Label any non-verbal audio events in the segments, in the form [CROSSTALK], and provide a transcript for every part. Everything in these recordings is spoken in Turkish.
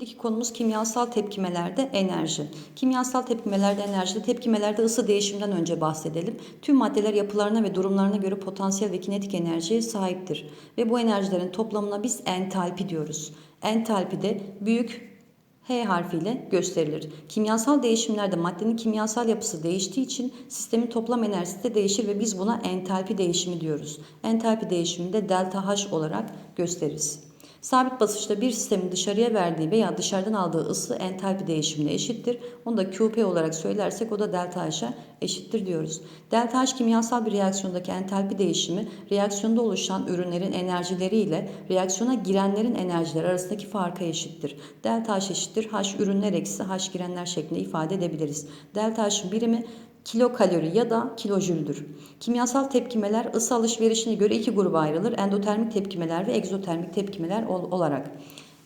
İlk konumuz kimyasal tepkimelerde enerji. Kimyasal tepkimelerde enerjide tepkimelerde ısı değişiminden önce bahsedelim. Tüm maddeler yapılarına ve durumlarına göre potansiyel ve kinetik enerjiye sahiptir. Ve bu enerjilerin toplamına biz entalpi diyoruz. Entalpi de büyük H harfiyle gösterilir. Kimyasal değişimlerde maddenin kimyasal yapısı değiştiği için sistemin toplam enerjisi de değişir ve biz buna entalpi değişimi diyoruz. Entalpi değişimini de delta H olarak gösteririz. Sabit basınçta bir sistemin dışarıya verdiği veya dışarıdan aldığı ısı entalpi değişimine eşittir. Onu da QP olarak söylersek o da delta H'a eşittir diyoruz. Delta H kimyasal bir reaksiyondaki entalpi değişimi reaksiyonda oluşan ürünlerin enerjileri ile reaksiyona girenlerin enerjileri arasındaki farka eşittir. Delta H eşittir H ürünler eksi H girenler şeklinde ifade edebiliriz. Delta H'ın birimi kilokalori ya da kilojüldür. Kimyasal tepkimeler ısı alışverişine göre iki gruba ayrılır. Endotermik tepkimeler ve egzotermik tepkimeler ol- olarak.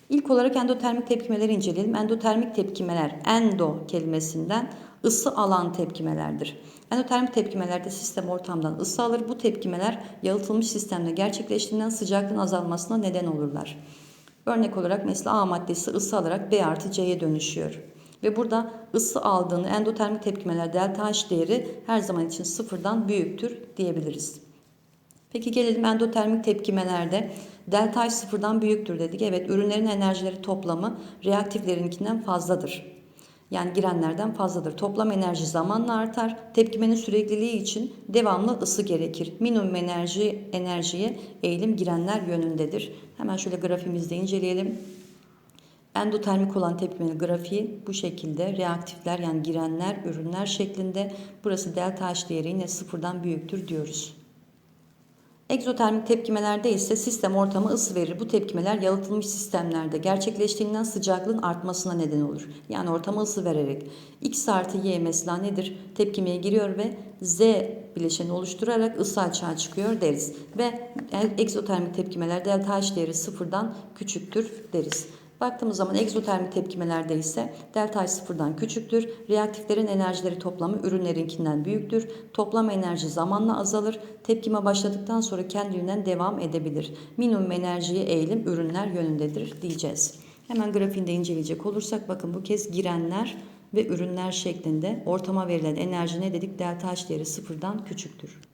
İlk olarak endotermik tepkimeleri inceleyelim. Endotermik tepkimeler endo kelimesinden ısı alan tepkimelerdir. Endotermik tepkimelerde sistem ortamdan ısı alır. Bu tepkimeler yalıtılmış sistemde gerçekleştiğinden sıcaklığın azalmasına neden olurlar. Örnek olarak mesela A maddesi ısı alarak B artı C'ye dönüşüyor. Ve burada ısı aldığını endotermik tepkimeler delta H değeri her zaman için sıfırdan büyüktür diyebiliriz. Peki gelelim endotermik tepkimelerde delta H sıfırdan büyüktür dedik. Evet ürünlerin enerjileri toplamı reaktiflerinkinden fazladır. Yani girenlerden fazladır. Toplam enerji zamanla artar. Tepkimenin sürekliliği için devamlı ısı gerekir. Minimum enerji enerjiye eğilim girenler yönündedir. Hemen şöyle grafimizde inceleyelim. Endotermik olan tepkimenin grafiği bu şekilde reaktifler yani girenler, ürünler şeklinde. Burası delta H değeri yine sıfırdan büyüktür diyoruz. Egzotermik tepkimelerde ise sistem ortama ısı verir. Bu tepkimeler yalıtılmış sistemlerde gerçekleştiğinden sıcaklığın artmasına neden olur. Yani ortama ısı vererek. X artı Y mesela nedir? Tepkimeye giriyor ve Z bileşeni oluşturarak ısı açığa çıkıyor deriz. Ve egzotermik tepkimeler delta H değeri sıfırdan küçüktür deriz. Baktığımız zaman egzotermik tepkimelerde ise delta H sıfırdan küçüktür. Reaktiflerin enerjileri toplamı ürünlerinkinden büyüktür. Toplam enerji zamanla azalır. Tepkime başladıktan sonra kendiliğinden devam edebilir. Minimum enerjiye eğilim ürünler yönündedir diyeceğiz. Hemen grafiğinde inceleyecek olursak bakın bu kez girenler ve ürünler şeklinde ortama verilen enerji ne dedik? Delta H değeri sıfırdan küçüktür.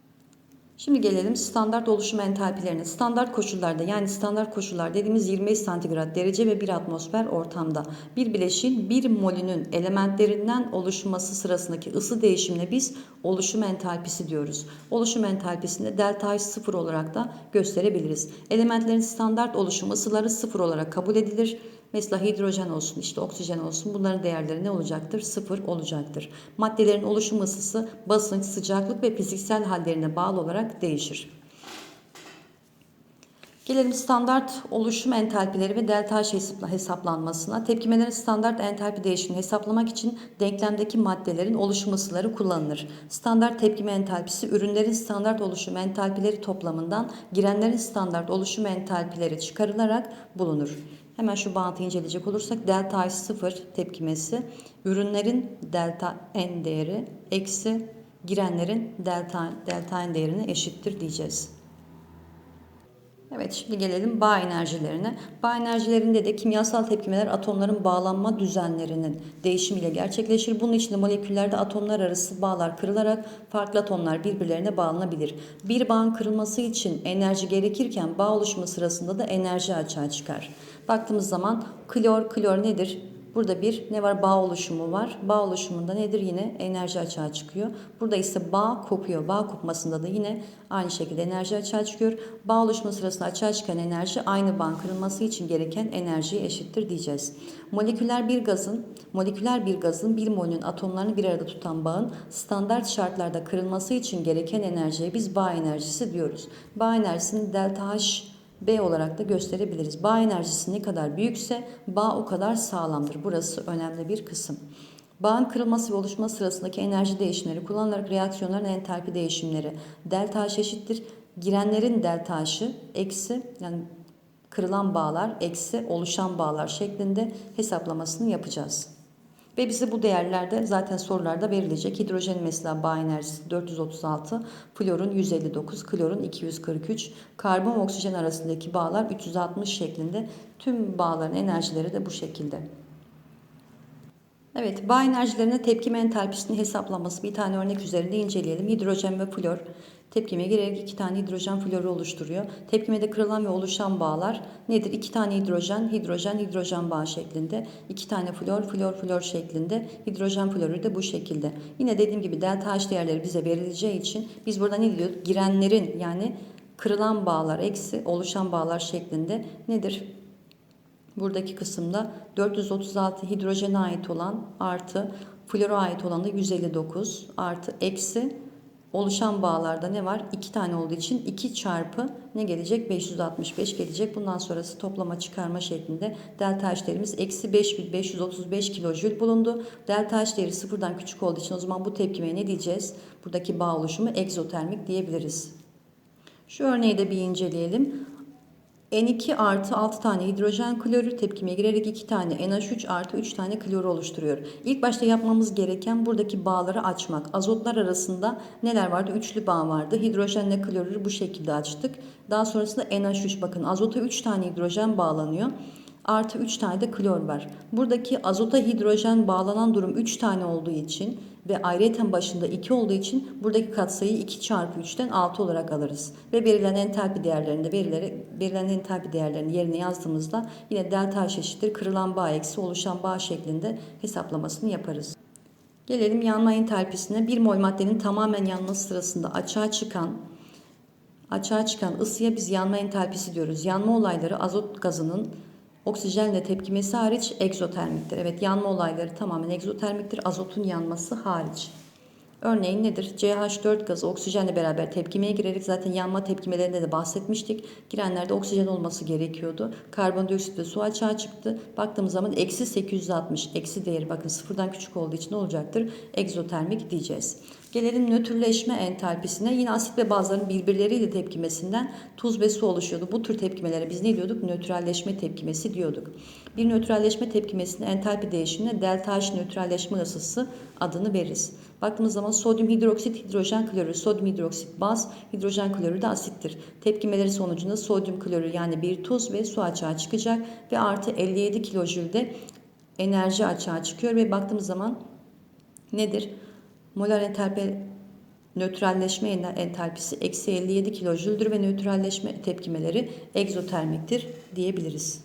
Şimdi gelelim standart oluşum entalpilerine. Standart koşullarda yani standart koşullar dediğimiz 25 santigrat derece ve 1 atmosfer ortamda bir bileşin 1 molünün elementlerinden oluşması sırasındaki ısı değişimine biz oluşum entalpisi diyoruz. Oluşum entalpisini delta H sıfır olarak da gösterebiliriz. Elementlerin standart oluşum ısıları sıfır olarak kabul edilir. Mesela hidrojen olsun, işte oksijen olsun bunların değerleri ne olacaktır? Sıfır olacaktır. Maddelerin oluşum ısısı basınç, sıcaklık ve fiziksel hallerine bağlı olarak değişir. Gelelim standart oluşum entalpileri ve delta H hesaplanmasına. Tepkimelerin standart entalpi değişimini hesaplamak için denklemdeki maddelerin oluşum ısıları kullanılır. Standart tepkime entalpisi ürünlerin standart oluşum entalpileri toplamından girenlerin standart oluşum entalpileri çıkarılarak bulunur. Hemen şu bağıntı inceleyecek olursak delta H sıfır tepkimesi ürünlerin delta N değeri eksi girenlerin delta, delta N değerine eşittir diyeceğiz. Evet şimdi gelelim bağ enerjilerine. Bağ enerjilerinde de kimyasal tepkimeler atomların bağlanma düzenlerinin değişimiyle gerçekleşir. Bunun için de moleküllerde atomlar arası bağlar kırılarak farklı atomlar birbirlerine bağlanabilir. Bir bağın kırılması için enerji gerekirken bağ oluşumu sırasında da enerji açığa çıkar. Baktığımız zaman klor, klor nedir? Burada bir ne var? Bağ oluşumu var. Bağ oluşumunda nedir? Yine enerji açığa çıkıyor. Burada ise bağ kopuyor. Bağ kopmasında da yine aynı şekilde enerji açığa çıkıyor. Bağ oluşumu sırasında açığa çıkan enerji aynı bağın kırılması için gereken enerjiye eşittir diyeceğiz. Moleküler bir gazın, moleküler bir gazın bir molün atomlarını bir arada tutan bağın standart şartlarda kırılması için gereken enerjiye biz bağ enerjisi diyoruz. Bağ enerjisini delta H B olarak da gösterebiliriz. Bağ enerjisi ne kadar büyükse bağ o kadar sağlamdır. Burası önemli bir kısım. Bağın kırılması ve oluşma sırasındaki enerji değişimleri kullanılarak reaksiyonların entalpi değişimleri delta H eşittir. Girenlerin delta H'ı eksi yani kırılan bağlar eksi oluşan bağlar şeklinde hesaplamasını yapacağız. Ve bize bu değerlerde zaten sorularda verilecek. Hidrojen mesela bağ enerjisi 436, florun 159, klorun 243, karbon oksijen arasındaki bağlar 360 şeklinde. Tüm bağların enerjileri de bu şekilde. Evet, bağ enerjilerine tepkime entalpisini hesaplaması bir tane örnek üzerinde inceleyelim. Hidrojen ve flor tepkime girerek iki tane hidrojen floru oluşturuyor. Tepkimede kırılan ve oluşan bağlar nedir? İki tane hidrojen, hidrojen, hidrojen bağ şeklinde. iki tane flor, flor, flor şeklinde. Hidrojen florü de bu şekilde. Yine dediğim gibi delta H değerleri bize verileceği için biz burada ne diyorduk? Girenlerin yani kırılan bağlar eksi oluşan bağlar şeklinde nedir? Buradaki kısımda 436 hidrojene ait olan artı flora ait olan da 159 artı eksi oluşan bağlarda ne var? 2 tane olduğu için 2 çarpı ne gelecek? 565 gelecek. Bundan sonrası toplama çıkarma şeklinde delta H değerimiz eksi 5535 kilojül bulundu. Delta H değeri sıfırdan küçük olduğu için o zaman bu tepkimeye ne diyeceğiz? Buradaki bağ oluşumu egzotermik diyebiliriz. Şu örneği de bir inceleyelim. N2 artı 6 tane hidrojen klorür tepkime girerek 2 tane NH3 artı 3 tane klor oluşturuyor. İlk başta yapmamız gereken buradaki bağları açmak. Azotlar arasında neler vardı? Üçlü bağ vardı. Hidrojenle klorürü bu şekilde açtık. Daha sonrasında NH3 bakın azota 3 tane hidrojen bağlanıyor. Artı 3 tane de klor var. Buradaki azota hidrojen bağlanan durum 3 tane olduğu için ve ayrıyeten başında 2 olduğu için buradaki katsayıyı 2 çarpı 3'ten 6 olarak alırız. Ve verilen entalpi değerlerinde verileri, verilen entalpi değerlerini yerine yazdığımızda yine delta H eşittir kırılan bağ eksi oluşan bağ şeklinde hesaplamasını yaparız. Gelelim yanma entalpisine. 1 mol maddenin tamamen yanması sırasında açığa çıkan açığa çıkan ısıya biz yanma entalpisi diyoruz. Yanma olayları azot gazının Oksijenle tepkimesi hariç egzotermiktir. Evet yanma olayları tamamen egzotermiktir. Azotun yanması hariç. Örneğin nedir? CH4 gazı oksijenle beraber tepkimeye girerek zaten yanma tepkimelerinde de bahsetmiştik. Girenlerde oksijen olması gerekiyordu. Karbondioksit ve su açığa çıktı. Baktığımız zaman eksi 860. Eksi değeri bakın sıfırdan küçük olduğu için ne olacaktır? Egzotermik diyeceğiz. Gelelim nötrleşme entalpisine. Yine asit ve bazların birbirleriyle tepkimesinden tuz ve su oluşuyordu. Bu tür tepkimelere biz ne diyorduk? Nötralleşme tepkimesi diyorduk. Bir nötralleşme tepkimesinde entalpi değişimine delta H nötralleşme ısısı adını veririz. Baktığımız zaman sodyum hidroksit, hidrojen klorür, sodyum hidroksit baz, hidrojen klorür de asittir. Tepkimeleri sonucunda sodyum klorür yani bir tuz ve su açığa çıkacak ve artı 57 kilojülde enerji açığa çıkıyor ve baktığımız zaman nedir? Molar entalpi nötralleşme entalpisi eksi 57 kilojüldür ve nötralleşme tepkimeleri egzotermiktir diyebiliriz.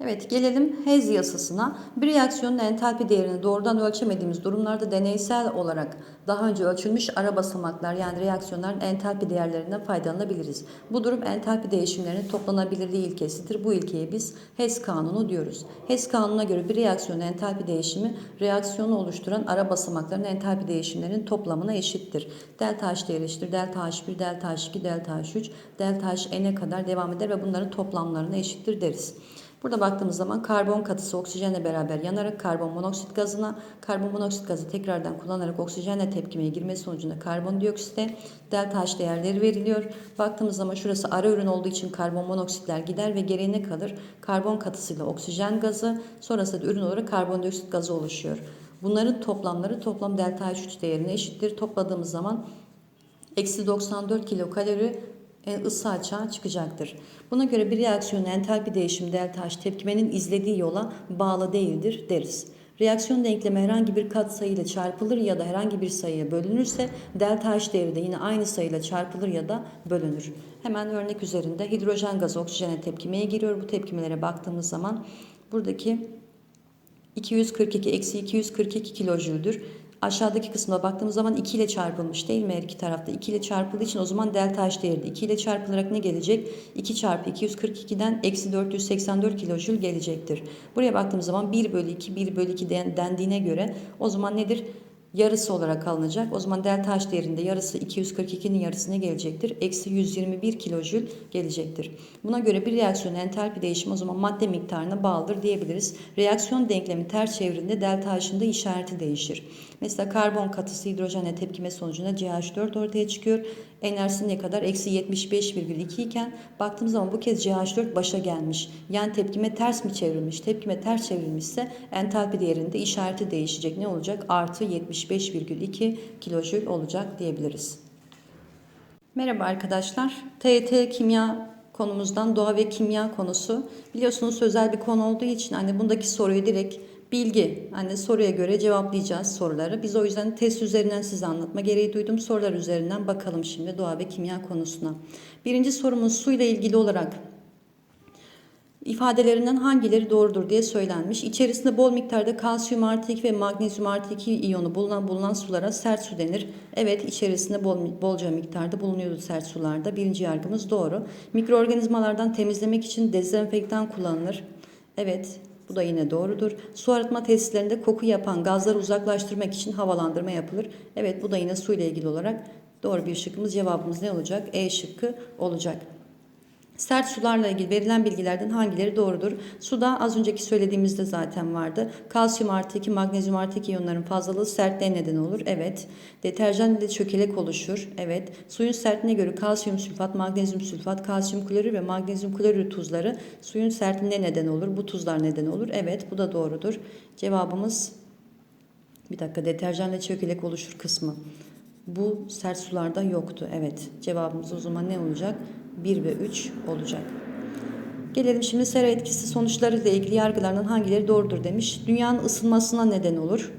Evet gelelim Hez yasasına. Bir reaksiyonun entalpi değerini doğrudan ölçemediğimiz durumlarda deneysel olarak daha önce ölçülmüş ara basamaklar yani reaksiyonların entalpi değerlerinden faydalanabiliriz. Bu durum entalpi değişimlerinin toplanabilirliği ilkesidir. Bu ilkeye biz Hez kanunu diyoruz. Hez kanununa göre bir reaksiyonun entalpi değişimi reaksiyonu oluşturan ara basamakların entalpi değişimlerinin toplamına eşittir. Delta H değeri eşittir. Delta H1, Delta H2, Delta H3, Delta H'e kadar devam eder ve bunların toplamlarına eşittir deriz. Burada baktığımız zaman karbon katısı oksijenle beraber yanarak karbon monoksit gazına, karbon monoksit gazı tekrardan kullanarak oksijenle tepkimeye girmesi sonucunda karbondioksite delta H değerleri veriliyor. Baktığımız zaman şurası ara ürün olduğu için karbon monoksitler gider ve geriye ne kalır? Karbon katısıyla oksijen gazı, sonrasında da ürün olarak karbondioksit gazı oluşuyor. Bunların toplamları toplam delta H3 değerine eşittir. Topladığımız zaman eksi 94 kilokalori ısı açığa çıkacaktır. Buna göre bir reaksiyonun entalpi değişimi delta H tepkimenin izlediği yola bağlı değildir deriz. Reaksiyon denklemi herhangi bir katsayı ile çarpılır ya da herhangi bir sayıya bölünürse delta H değeri de yine aynı sayıyla çarpılır ya da bölünür. Hemen örnek üzerinde hidrojen gazı oksijene tepkimeye giriyor. Bu tepkimelere baktığımız zaman buradaki 242 eksi 242 kilojüldür. Aşağıdaki kısmına baktığımız zaman 2 ile çarpılmış değil mi her iki tarafta? 2 ile çarpıldığı için o zaman delta H değeri de 2 ile çarpılarak ne gelecek? 2 çarpı 242'den eksi 484 kilojül gelecektir. Buraya baktığımız zaman 1 bölü 2 1 bölü 2 dendiğine göre o zaman nedir? Yarısı olarak alınacak. O zaman delta H değerinde yarısı 242'nin yarısına gelecektir. Eksi 121 kilojül gelecektir. Buna göre bir reaksiyonun entalpi değişimi o zaman madde miktarına bağlıdır diyebiliriz. Reaksiyon denklemi ters çevirdiğinde delta H'ın da işareti değişir. Mesela karbon katısı hidrojenle tepkime sonucunda CH4 ortaya çıkıyor. Enerjisi ne kadar? Eksi 75,2 iken baktığımız zaman bu kez CH4 başa gelmiş. Yani tepkime ters mi çevrilmiş? Tepkime ters çevrilmişse entalpi değerinde işareti değişecek. Ne olacak? Artı 75,2 kilojül olacak diyebiliriz. Merhaba arkadaşlar. TYT kimya konumuzdan doğa ve kimya konusu. Biliyorsunuz sözel bir konu olduğu için hani bundaki soruyu direkt bilgi hani soruya göre cevaplayacağız soruları. Biz o yüzden test üzerinden size anlatma gereği duydum. Sorular üzerinden bakalım şimdi doğa ve kimya konusuna. Birinci sorumuz suyla ilgili olarak ifadelerinden hangileri doğrudur diye söylenmiş. İçerisinde bol miktarda kalsiyum artı 2 ve magnezyum artı 2 iyonu bulunan, bulunan sulara sert su denir. Evet içerisinde bol, bolca miktarda bulunuyordu sert sularda. Birinci yargımız doğru. Mikroorganizmalardan temizlemek için dezenfektan kullanılır. Evet bu da yine doğrudur. Su arıtma tesislerinde koku yapan gazları uzaklaştırmak için havalandırma yapılır. Evet bu da yine su ile ilgili olarak doğru bir şıkkımız. Cevabımız ne olacak? E şıkkı olacak. Sert sularla ilgili verilen bilgilerden hangileri doğrudur? Suda az önceki söylediğimizde zaten vardı. Kalsiyum artı 2, magnezyum artı 2 iyonların fazlalığı sertliğe neden olur. Evet. Deterjan ile çökelek oluşur. Evet. Suyun sertliğine göre kalsiyum sülfat, magnezyum sülfat, kalsiyum klorür ve magnezyum klorür tuzları suyun sertliğine neden olur. Bu tuzlar neden olur. Evet. Bu da doğrudur. Cevabımız bir dakika deterjan ile çökelek oluşur kısmı. Bu sert sularda yoktu. Evet. Cevabımız o zaman ne olacak? 1 ve 3 olacak. Gelelim şimdi sera etkisi sonuçları ile ilgili yargılardan hangileri doğrudur demiş. Dünyanın ısınmasına neden olur.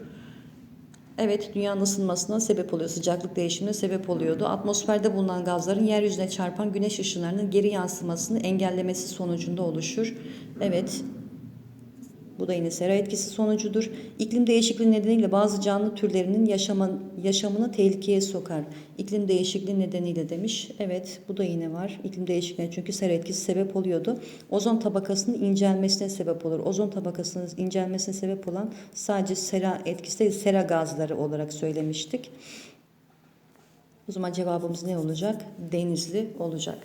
Evet, dünyanın ısınmasına sebep oluyor. Sıcaklık değişimine sebep oluyordu. Atmosferde bulunan gazların yeryüzüne çarpan güneş ışınlarının geri yansımasını engellemesi sonucunda oluşur. Evet, bu da yine sera etkisi sonucudur. İklim değişikliği nedeniyle bazı canlı türlerinin yaşama, yaşamını tehlikeye sokar. İklim değişikliği nedeniyle demiş. Evet bu da yine var. İklim değişikliğine çünkü sera etkisi sebep oluyordu. Ozon tabakasının incelmesine sebep olur. Ozon tabakasının incelmesine sebep olan sadece sera etkisi değil sera gazları olarak söylemiştik. O zaman cevabımız ne olacak? Denizli olacak.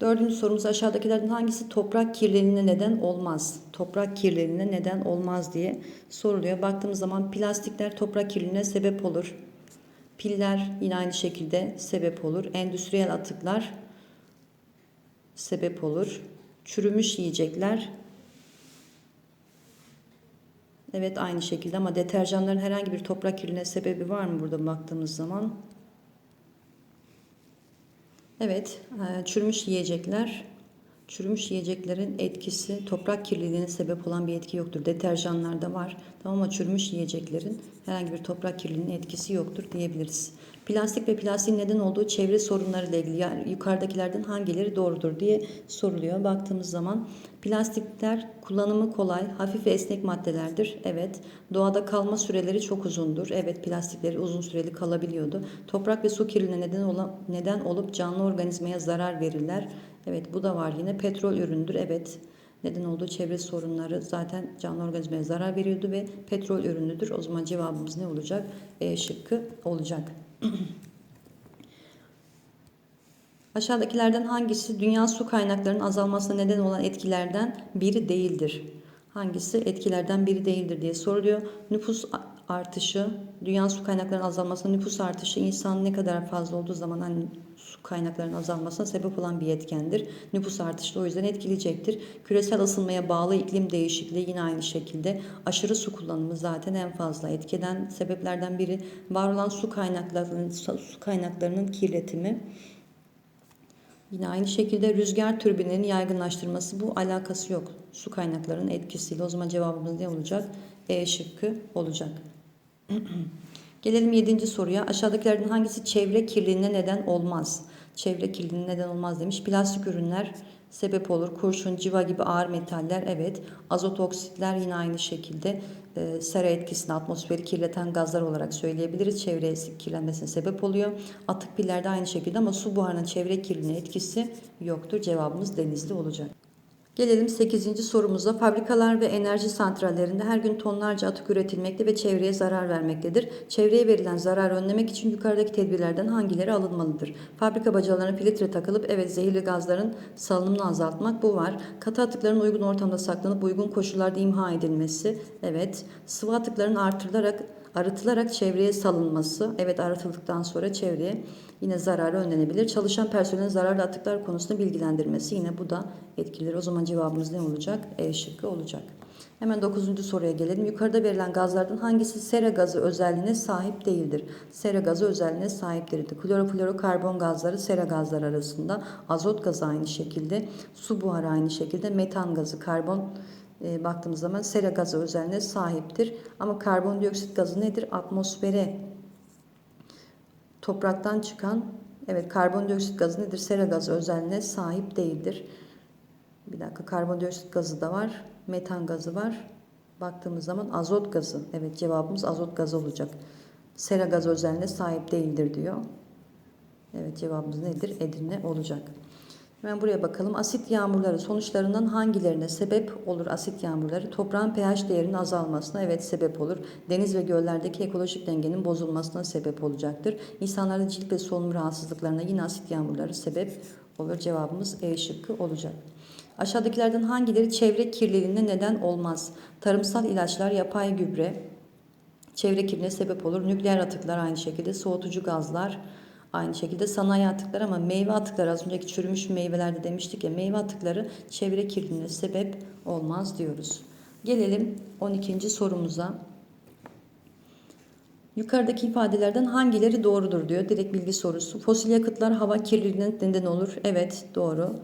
Dördüncü sorumuz aşağıdakilerden hangisi toprak kirliliğine neden olmaz? Toprak kirliliğine neden olmaz diye soruluyor. Baktığımız zaman plastikler toprak kirliliğine sebep olur. Piller yine aynı şekilde sebep olur. Endüstriyel atıklar sebep olur. Çürümüş yiyecekler Evet aynı şekilde ama deterjanların herhangi bir toprak kirliliğine sebebi var mı burada baktığımız zaman? Evet, e, çürümüş yiyecekler, çürümüş yiyeceklerin etkisi toprak kirliliğine sebep olan bir etki yoktur. Deterjanlarda var tamam ama çürümüş yiyeceklerin herhangi bir toprak kirliliğinin etkisi yoktur diyebiliriz. Plastik ve plastiğin neden olduğu çevre sorunları ile ilgili yani yukarıdakilerden hangileri doğrudur diye soruluyor. Baktığımız zaman plastikler kullanımı kolay, hafif ve esnek maddelerdir. Evet. Doğada kalma süreleri çok uzundur. Evet plastikleri uzun süreli kalabiliyordu. Toprak ve su kirliliğine neden, olan, neden olup canlı organizmaya zarar verirler. Evet bu da var yine. Petrol üründür. Evet neden olduğu çevre sorunları zaten canlı organizmaya zarar veriyordu ve petrol ürünüdür. O zaman cevabımız ne olacak? E şıkkı olacak. [CLEARS THROAT] Aşağıdakilerden hangisi dünya su kaynaklarının azalmasına neden olan etkilerden biri değildir? Hangisi etkilerden biri değildir diye soruluyor. Nüfus artışı, dünya su kaynaklarının azalmasına nüfus artışı insan ne kadar fazla olduğu zaman hani su kaynaklarının azalmasına sebep olan bir etkendir. Nüfus artışı da o yüzden etkileyecektir. Küresel ısınmaya bağlı iklim değişikliği yine aynı şekilde. Aşırı su kullanımı zaten en fazla etkeden sebeplerden biri. Var olan su kaynaklarının, su kaynaklarının kirletimi. Yine aynı şekilde rüzgar türbinlerinin yaygınlaştırması bu alakası yok. Su kaynaklarının etkisiyle. O zaman cevabımız ne olacak? E şıkkı olacak. [CLEARS THROAT] Gelelim yedinci soruya. Aşağıdakilerden hangisi çevre kirliliğine neden olmaz? Çevre kirliliğine neden olmaz demiş. Plastik ürünler sebep olur. Kurşun, civa gibi ağır metaller evet. Azot oksitler yine aynı şekilde e, sera etkisini atmosferi kirleten gazlar olarak söyleyebiliriz. Çevre kirlenmesine sebep oluyor. Atık piller de aynı şekilde ama su buharının çevre kirliliğine etkisi yoktur. Cevabımız denizli olacak. Gelelim 8. sorumuza. Fabrikalar ve enerji santrallerinde her gün tonlarca atık üretilmekte ve çevreye zarar vermektedir. Çevreye verilen zararı önlemek için yukarıdaki tedbirlerden hangileri alınmalıdır? Fabrika bacalarına filtre takılıp evet zehirli gazların salınımını azaltmak bu var. Katı atıkların uygun ortamda saklanıp uygun koşullarda imha edilmesi evet. Sıvı atıkların artırılarak Arıtılarak çevreye salınması. Evet arıtıldıktan sonra çevreye yine zararı önlenebilir. Çalışan personelin zararlı atıklar konusunda bilgilendirmesi. Yine bu da etkilidir. O zaman cevabımız ne olacak? E şıkkı olacak. Hemen 9. soruya gelelim. Yukarıda verilen gazlardan hangisi sera gazı özelliğine sahip değildir? Sera gazı özelliğine sahiptir. Kloroflorokarbon gazları sera gazları arasında. Azot gazı aynı şekilde. Su buharı aynı şekilde. Metan gazı, karbon e, baktığımız zaman sera gazı özelliğine sahiptir. Ama karbondioksit gazı nedir? Atmosfere topraktan çıkan evet karbondioksit gazı nedir? Sera gazı özelliğine sahip değildir. Bir dakika karbondioksit gazı da var. Metan gazı var. Baktığımız zaman azot gazı. Evet cevabımız azot gazı olacak. Sera gazı özelliğine sahip değildir diyor. Evet cevabımız nedir? Edirne olacak. Hemen buraya bakalım. Asit yağmurları sonuçlarından hangilerine sebep olur asit yağmurları? Toprağın pH değerinin azalmasına evet sebep olur. Deniz ve göllerdeki ekolojik dengenin bozulmasına sebep olacaktır. İnsanlarda cilt ve solunum rahatsızlıklarına yine asit yağmurları sebep olur. Cevabımız E şıkkı olacak. Aşağıdakilerden hangileri çevre kirliliğine neden olmaz? Tarımsal ilaçlar, yapay gübre, çevre kirliliğine sebep olur. Nükleer atıklar aynı şekilde, soğutucu gazlar, Aynı şekilde sanayi atıkları ama meyve atıkları az önceki çürümüş meyvelerde demiştik ya meyve atıkları çevre kirliliğine sebep olmaz diyoruz. Gelelim 12. sorumuza. Yukarıdaki ifadelerden hangileri doğrudur diyor. Direkt bilgi sorusu. Fosil yakıtlar hava kirliliğine neden olur. Evet doğru.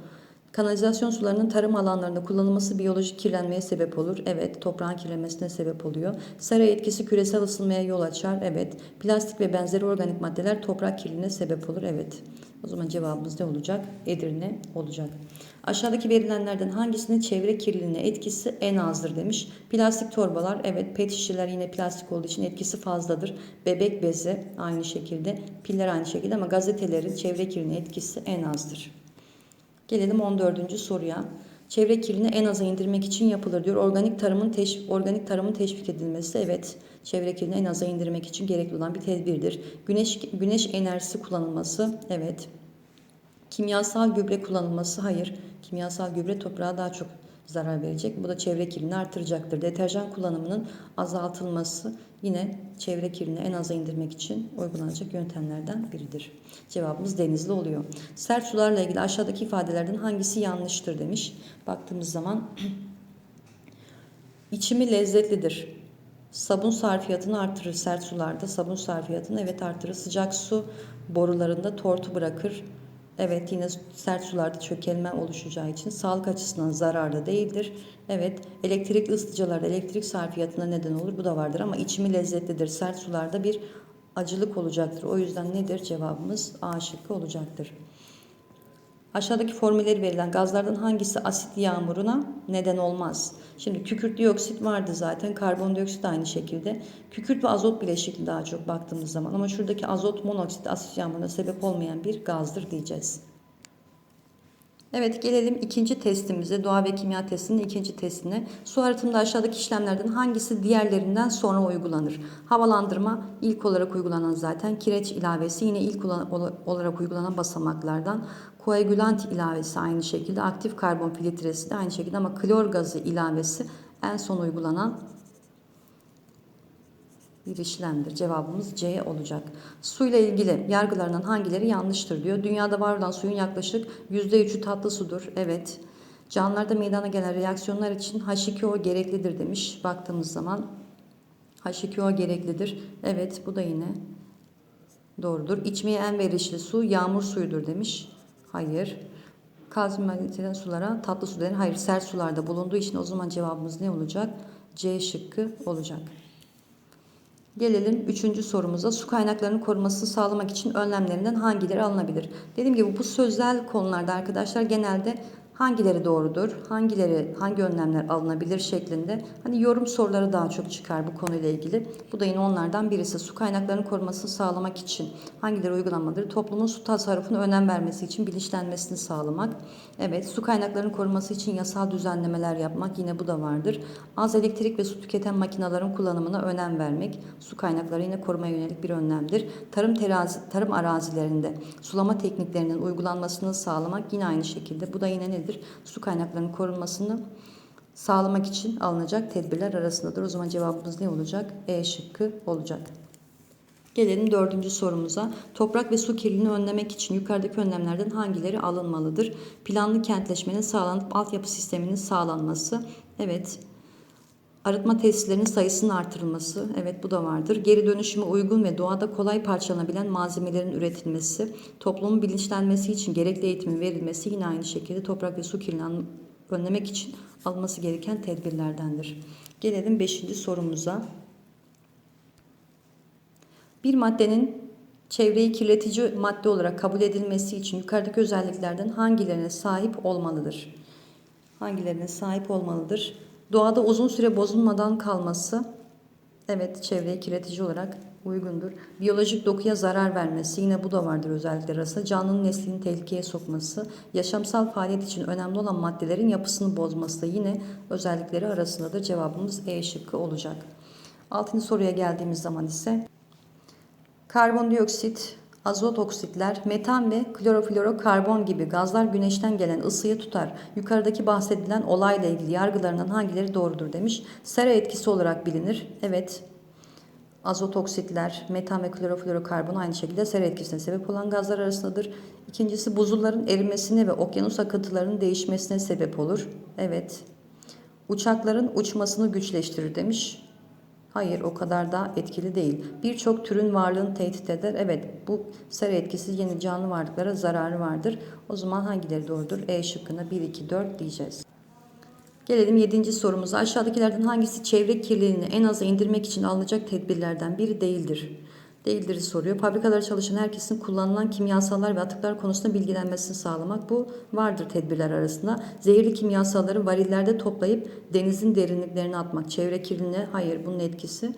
Kanalizasyon sularının tarım alanlarında kullanılması biyolojik kirlenmeye sebep olur. Evet, toprağın kirlenmesine sebep oluyor. Sera etkisi küresel ısınmaya yol açar. Evet. Plastik ve benzeri organik maddeler toprak kirliliğine sebep olur. Evet. O zaman cevabımız ne olacak? Edirne olacak. Aşağıdaki verilenlerden hangisinin çevre kirliliğine etkisi en azdır demiş. Plastik torbalar evet pet şişeler yine plastik olduğu için etkisi fazladır. Bebek bezi aynı şekilde piller aynı şekilde ama gazetelerin çevre kirliliğine etkisi en azdır. Gelelim 14. soruya. Çevre kirliliğini en aza indirmek için yapılır diyor. Organik tarımın teşvik, organik tarımın teşvik edilmesi evet çevre kirliliğini en aza indirmek için gerekli olan bir tedbirdir. Güneş güneş enerjisi kullanılması evet. Kimyasal gübre kullanılması hayır. Kimyasal gübre toprağa daha çok zarar verecek. Bu da çevre kirliliğini artıracaktır. Deterjan kullanımının azaltılması yine çevre kirliliğini en aza indirmek için uygulanacak yöntemlerden biridir. Cevabımız denizli oluyor. Sert sularla ilgili aşağıdaki ifadelerden hangisi yanlıştır demiş. Baktığımız zaman [CLEARS THROAT] içimi lezzetlidir. Sabun sarfiyatını artırır sert sularda. Sabun sarfiyatını evet artırır. Sıcak su borularında tortu bırakır. Evet yine sert sularda çökelme oluşacağı için sağlık açısından zararlı değildir. Evet elektrik ısıtıcılarda elektrik sarfiyatına neden olur bu da vardır ama içimi lezzetlidir. Sert sularda bir acılık olacaktır. O yüzden nedir cevabımız A şıkkı olacaktır. Aşağıdaki formülleri verilen gazlardan hangisi asit yağmuruna neden olmaz? Şimdi kükürt dioksit vardı zaten. Karbondioksit aynı şekilde. Kükürt ve azot bileşikli daha çok baktığımız zaman. Ama şuradaki azot monoksit asit yağmuruna sebep olmayan bir gazdır diyeceğiz. Evet gelelim ikinci testimize. Doğa ve kimya testinin ikinci testine. Su arıtımında aşağıdaki işlemlerden hangisi diğerlerinden sonra uygulanır? Havalandırma ilk olarak uygulanan zaten. Kireç ilavesi yine ilk olarak uygulanan basamaklardan. Koagülant ilavesi aynı şekilde. Aktif karbon filtresi de aynı şekilde ama klor gazı ilavesi en son uygulanan bir. Cevabımız C olacak. Suyla ilgili yargılarından hangileri yanlıştır diyor. Dünyada var olan suyun yaklaşık %3'ü tatlı sudur. Evet. Canlılarda meydana gelen reaksiyonlar için H2O gereklidir demiş. Baktığımız zaman H2O gereklidir. Evet bu da yine doğrudur. İçmeye en verişli su yağmur suyudur demiş. Hayır. Kalsiyum maddesinden sulara tatlı su denir. Hayır sert sularda bulunduğu için o zaman cevabımız ne olacak? C şıkkı olacak. Gelelim üçüncü sorumuza. Su kaynaklarının korunmasını sağlamak için önlemlerinden hangileri alınabilir? Dediğim gibi bu sözel konularda arkadaşlar genelde hangileri doğrudur, hangileri hangi önlemler alınabilir şeklinde hani yorum soruları daha çok çıkar bu konuyla ilgili. Bu da yine onlardan birisi. Su kaynaklarının korunmasını sağlamak için hangileri uygulanmalıdır? Toplumun su tasarrufuna önem vermesi için bilinçlenmesini sağlamak. Evet, su kaynaklarının korunması için yasal düzenlemeler yapmak yine bu da vardır. Az elektrik ve su tüketen makinelerin kullanımına önem vermek. Su kaynakları yine korumaya yönelik bir önlemdir. Tarım terazi, tarım arazilerinde sulama tekniklerinin uygulanmasını sağlamak yine aynı şekilde. Bu da yine nedir? Su kaynaklarının korunmasını sağlamak için alınacak tedbirler arasındadır. O zaman cevabımız ne olacak? E şıkkı olacak. Gelelim dördüncü sorumuza. Toprak ve su kirliliğini önlemek için yukarıdaki önlemlerden hangileri alınmalıdır? Planlı kentleşmenin sağlanıp altyapı sisteminin sağlanması. Evet. Arıtma tesislerinin sayısının artırılması. Evet bu da vardır. Geri dönüşüme uygun ve doğada kolay parçalanabilen malzemelerin üretilmesi. Toplumun bilinçlenmesi için gerekli eğitimin verilmesi yine aynı şekilde toprak ve su kirliliğini önlemek için alınması gereken tedbirlerdendir. Gelelim beşinci sorumuza. Bir maddenin çevreyi kirletici madde olarak kabul edilmesi için yukarıdaki özelliklerden hangilerine sahip olmalıdır? Hangilerine sahip olmalıdır? Doğada uzun süre bozulmadan kalması, evet çevreyi kirletici olarak uygundur. Biyolojik dokuya zarar vermesi, yine bu da vardır özellikler arasında. Canlının neslini tehlikeye sokması, yaşamsal faaliyet için önemli olan maddelerin yapısını bozması da yine özellikleri arasındadır. Cevabımız E şıkkı olacak. Altıncı soruya geldiğimiz zaman ise Karbondioksit, azot oksitler, metan ve kloroflorokarbon gibi gazlar güneşten gelen ısıyı tutar. Yukarıdaki bahsedilen olayla ilgili yargılarından hangileri doğrudur demiş. Sera etkisi olarak bilinir. Evet. Azot oksitler, metan ve kloroflorokarbon aynı şekilde sera etkisine sebep olan gazlar arasındadır. İkincisi buzulların erimesine ve okyanus akıntılarının değişmesine sebep olur. Evet. Uçakların uçmasını güçleştirir demiş. Hayır o kadar da etkili değil. Birçok türün varlığını tehdit eder. Evet bu sera etkisi yeni canlı varlıklara zararı vardır. O zaman hangileri doğrudur? E şıkkına 1, 2, 4 diyeceğiz. Gelelim 7. sorumuza. Aşağıdakilerden hangisi çevre kirliliğini en aza indirmek için alınacak tedbirlerden biri değildir? Değildir soruyor. Fabrikalarda çalışan herkesin kullanılan kimyasallar ve atıklar konusunda bilgilenmesini sağlamak. Bu vardır tedbirler arasında. Zehirli kimyasalları varillerde toplayıp denizin derinliklerine atmak. Çevre kirliliğine hayır bunun etkisi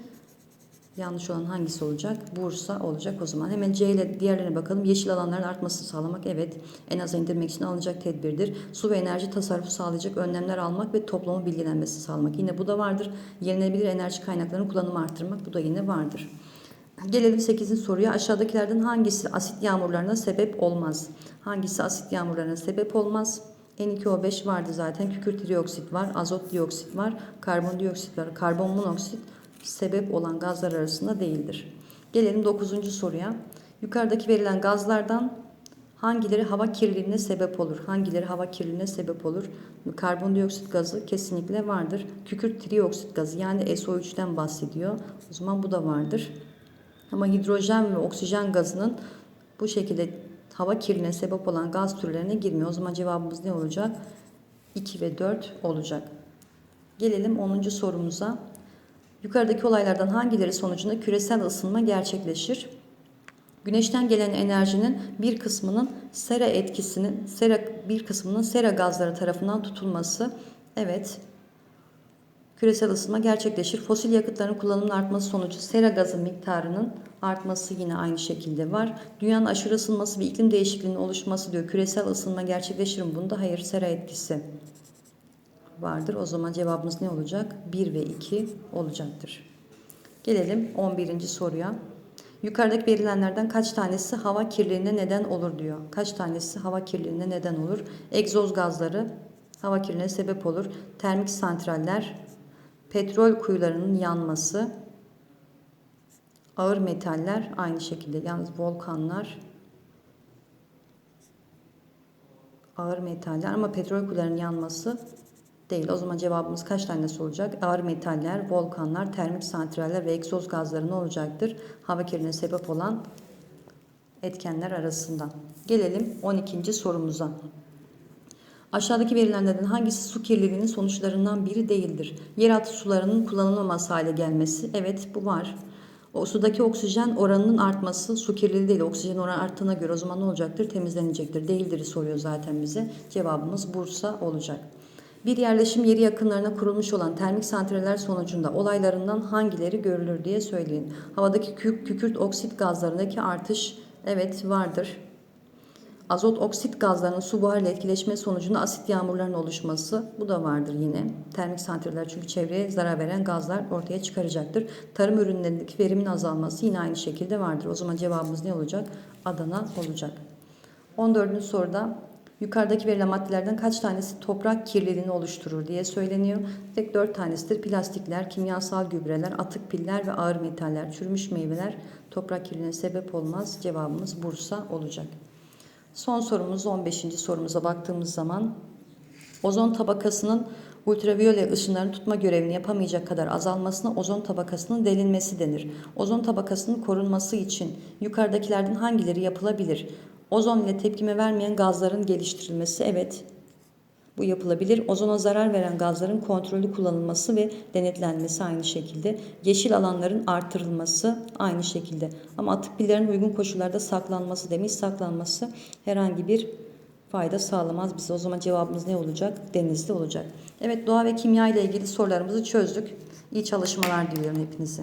yanlış olan hangisi olacak? Bursa olacak o zaman. Hemen C ile diğerlerine bakalım. Yeşil alanların artmasını sağlamak evet en aza indirmek için alınacak tedbirdir. Su ve enerji tasarrufu sağlayacak önlemler almak ve toplumun bilgilenmesi sağlamak. Yine bu da vardır. Yenilenebilir enerji kaynaklarının kullanımı arttırmak. Bu da yine vardır. Gelelim 8. soruya. Aşağıdakilerden hangisi asit yağmurlarına sebep olmaz? Hangisi asit yağmurlarına sebep olmaz? N2O5 vardı zaten. Kükürt dioksit var, azot dioksit var, karbondioksit var. Karbon monoksit sebep olan gazlar arasında değildir. Gelelim 9. soruya. Yukarıdaki verilen gazlardan hangileri hava kirliliğine sebep olur? Hangileri hava kirliliğine sebep olur? Karbondioksit gazı kesinlikle vardır. Kükürt trioksit gazı yani SO3'ten bahsediyor. O zaman bu da vardır. Ama hidrojen ve oksijen gazının bu şekilde hava kirliliğine sebep olan gaz türlerine girmiyor. O zaman cevabımız ne olacak? 2 ve 4 olacak. Gelelim 10. sorumuza. Yukarıdaki olaylardan hangileri sonucunda küresel ısınma gerçekleşir? Güneşten gelen enerjinin bir kısmının sera etkisinin sera bir kısmının sera gazları tarafından tutulması. Evet, küresel ısınma gerçekleşir. Fosil yakıtların kullanımının artması sonucu sera gazı miktarının artması yine aynı şekilde var. Dünyanın aşırı ısınması ve iklim değişikliğinin oluşması diyor. Küresel ısınma gerçekleşir mi? Bunda hayır sera etkisi vardır. O zaman cevabımız ne olacak? 1 ve 2 olacaktır. Gelelim 11. soruya. Yukarıdaki verilenlerden kaç tanesi hava kirliliğine neden olur diyor. Kaç tanesi hava kirliliğine neden olur? Egzoz gazları hava kirliliğine sebep olur. Termik santraller, petrol kuyularının yanması, ağır metaller aynı şekilde yalnız volkanlar, ağır metaller ama petrol kuyularının yanması değil. O zaman cevabımız kaç tanesi olacak? Ağır metaller, volkanlar, termik santraller ve egzoz gazları ne olacaktır? Hava kirliliğine sebep olan etkenler arasında. Gelelim 12. sorumuza. Aşağıdaki verilenlerden hangisi su kirliliğinin sonuçlarından biri değildir? Yeraltı sularının kullanılmaması hale gelmesi. Evet bu var. O sudaki oksijen oranının artması su kirliliği değil. Oksijen oranı arttığına göre o zaman ne olacaktır? Temizlenecektir. Değildir soruyor zaten bize. Cevabımız Bursa olacak. Bir yerleşim yeri yakınlarına kurulmuş olan termik santraller sonucunda olaylarından hangileri görülür diye söyleyin. Havadaki kük, kükürt oksit gazlarındaki artış evet vardır. Azot oksit gazlarının su buharıyla etkileşme sonucunda asit yağmurların oluşması bu da vardır yine. Termik santraller çünkü çevreye zarar veren gazlar ortaya çıkaracaktır. Tarım ürünlerindeki verimin azalması yine aynı şekilde vardır. O zaman cevabımız ne olacak? Adana olacak. 14. soruda Yukarıdaki verilen maddelerden kaç tanesi toprak kirliliğini oluşturur diye söyleniyor. Tek 4 tanesidir. Plastikler, kimyasal gübreler, atık piller ve ağır metaller, çürümüş meyveler toprak kirliliğine sebep olmaz. Cevabımız Bursa olacak. Son sorumuz 15. sorumuza baktığımız zaman ozon tabakasının ultraviyole ışınlarını tutma görevini yapamayacak kadar azalmasına ozon tabakasının delinmesi denir. Ozon tabakasının korunması için yukarıdakilerden hangileri yapılabilir? Ozon ile tepkime vermeyen gazların geliştirilmesi evet bu yapılabilir. Ozona zarar veren gazların kontrollü kullanılması ve denetlenmesi aynı şekilde. Yeşil alanların artırılması aynı şekilde. Ama atık pillerin uygun koşullarda saklanması demiş. Saklanması herhangi bir fayda sağlamaz bize. O zaman cevabımız ne olacak? Denizli olacak. Evet doğa ve kimya ile ilgili sorularımızı çözdük. İyi çalışmalar diliyorum hepinize.